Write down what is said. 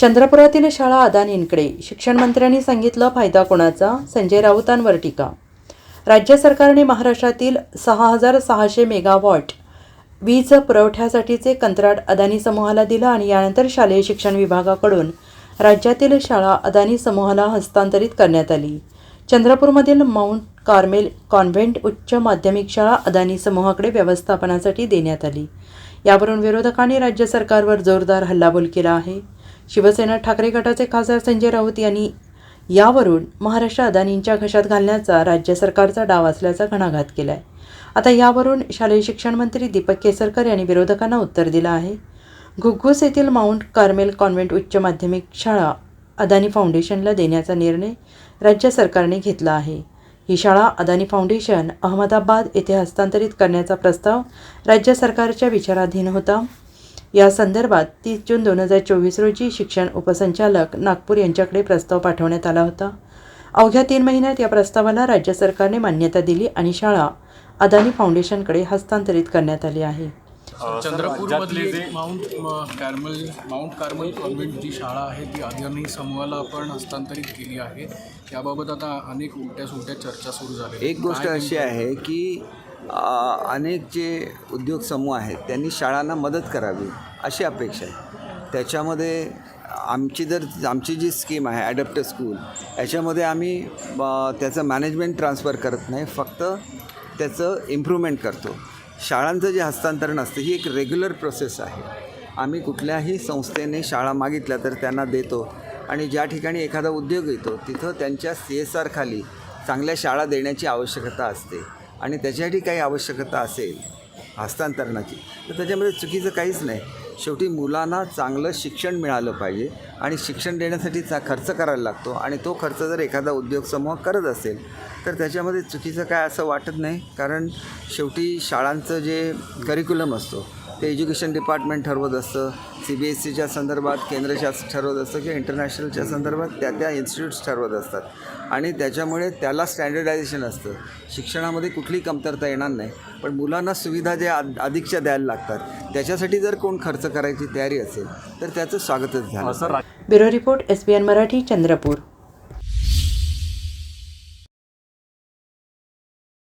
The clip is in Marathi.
चंद्रपुरातील शाळा अदानींकडे शिक्षण मंत्र्यांनी सांगितलं फायदा कोणाचा? संजय राऊतांवर टीका. राज्य सरकारने महाराष्ट्रातील सहा हजार सहाशे मेगावॉट वीज पुरवठ्यासाठीचे कंत्राट अदानी समूहाला दिलं आणि यानंतर शालेय शिक्षण विभागाकडून राज्यातील शाळा अदानी समूहाला हस्तांतरित करण्यात आली. चंद्रपूरमधील माउंट कार्मेल कॉन्व्हेंट उच्च माध्यमिक शाळा अदानी समूहाकडे व्यवस्थापनासाठी देण्यात आली. यावरून विरोधकांनी राज्य सरकारवर जोरदार हल्लाबोल केला आहे. शिवसेना ठाकरे गटाचे खासदार संजय राऊत यांनी यावरून महाराष्ट्र अदानींच्या घशात घालण्याचा राज्य सरकारचा डाव असल्याचा घणाघात केला आहे आता यावरून शालेय शिक्षण मंत्री दीपक केसरकर यांनी विरोधकांना उत्तर दिलं आहे. घुग्घूस येथील माउंट कार्मेल कॉन्व्हेंट उच्च माध्यमिक शाळा अदानी फाउंडेशनला देण्याचा निर्णय राज्य सरकारने घेतला आहे. ही शाळा अदानी फाउंडेशन अहमदाबाद येथे हस्तांतरित करण्याचा प्रस्ताव राज्य सरकारच्या विचाराधीन होता. या संदर्भात तीस जून दोन हजार चोवीस रोजी शिक्षण उपसंचालक नागपूर यांच्याकडे प्रस्ताव पाठवण्यात आला होता. अवघ्या तीन महिन्यात या प्रस्तावाला राज्य सरकारने मान्यता दिली आणि शाळा अदानी फाउंडेशनकडे हस्तांतरित करण्यात आली आहे. चंद्रपूरमधली एक Mount Carmel Mount Carmel convent जी शाळा आहे ती अदानी समूहाला आपण हस्तांतरित केली आहे. याबाबत आता अनेक उलट्या सुलट्या चर्चा सुरू झाल्या एक गोष्ट अशी आहे की अनेक जे उद्योग समूह आहेत त्यांनी शाळांना मदत करावी अशी अपेक्षा आहे. त्याच्यामध्ये आमची जर आमची जी स्कीम आहे ॲडॅप्ट स्कूल याच्यामध्ये आम्ही त्याचं मॅनेजमेंट ट्रान्सफर करत नाही फक्त त्याचं इम्प्रूव्हमेंट करतो. शाळांचं जे हस्तांतरण असतं ही एक रेग्युलर प्रोसेस आहे. आम्ही कुठल्याही संस्थेने शाळा मागितल्या तर त्यांना देतो आणि ज्या ठिकाणी एखादा उद्योग येतो तिथं त्यांच्या सी एस आरखाली चांगल्या शाळा देण्याची आवश्यकता असते. आणि त्याच्यासाठी काही आवश्यकता असेल हस्तांतरणाची तर त्याच्यामध्ये चुकीचं काहीच नाही. शेवटी मुलांना चांगलं शिक्षण मिळालं पाहिजे आणि शिक्षण देण्यासाठी चा खर्च करायला लागतो आणि तो खर्च जर एखादा उद्योग समूह करत असेल तर त्याच्यामध्ये चुकीचं काय असं वाटत नाही. कारण शेवटी शाळांचं जे करिक्युलम असतो ते एज्युकेशन डिपार्टमेंट ठरवत असतं. सी बी एस सीच्या संदर्भात केंद्रशासित ठरवत असतं किंवा इंटरनॅशनलच्या संदर्भात त्या त्या इन्स्टिट्यूट्स ठरवत असतात. आणि त्याच्यामुळे त्याला स्टँडर्डायझेशन असतं. शिक्षणामध्ये कुठलीही कमतरता येणार नाही. पण मुलांना सुविधा ज्या अध- अधिकच्या द्यायला लागतात त्याच्यासाठी जर कोण खर्च करायची तयारी असेल तर त्याचं स्वागतच झालं. Bureau report S B N Marathi Chandrapur.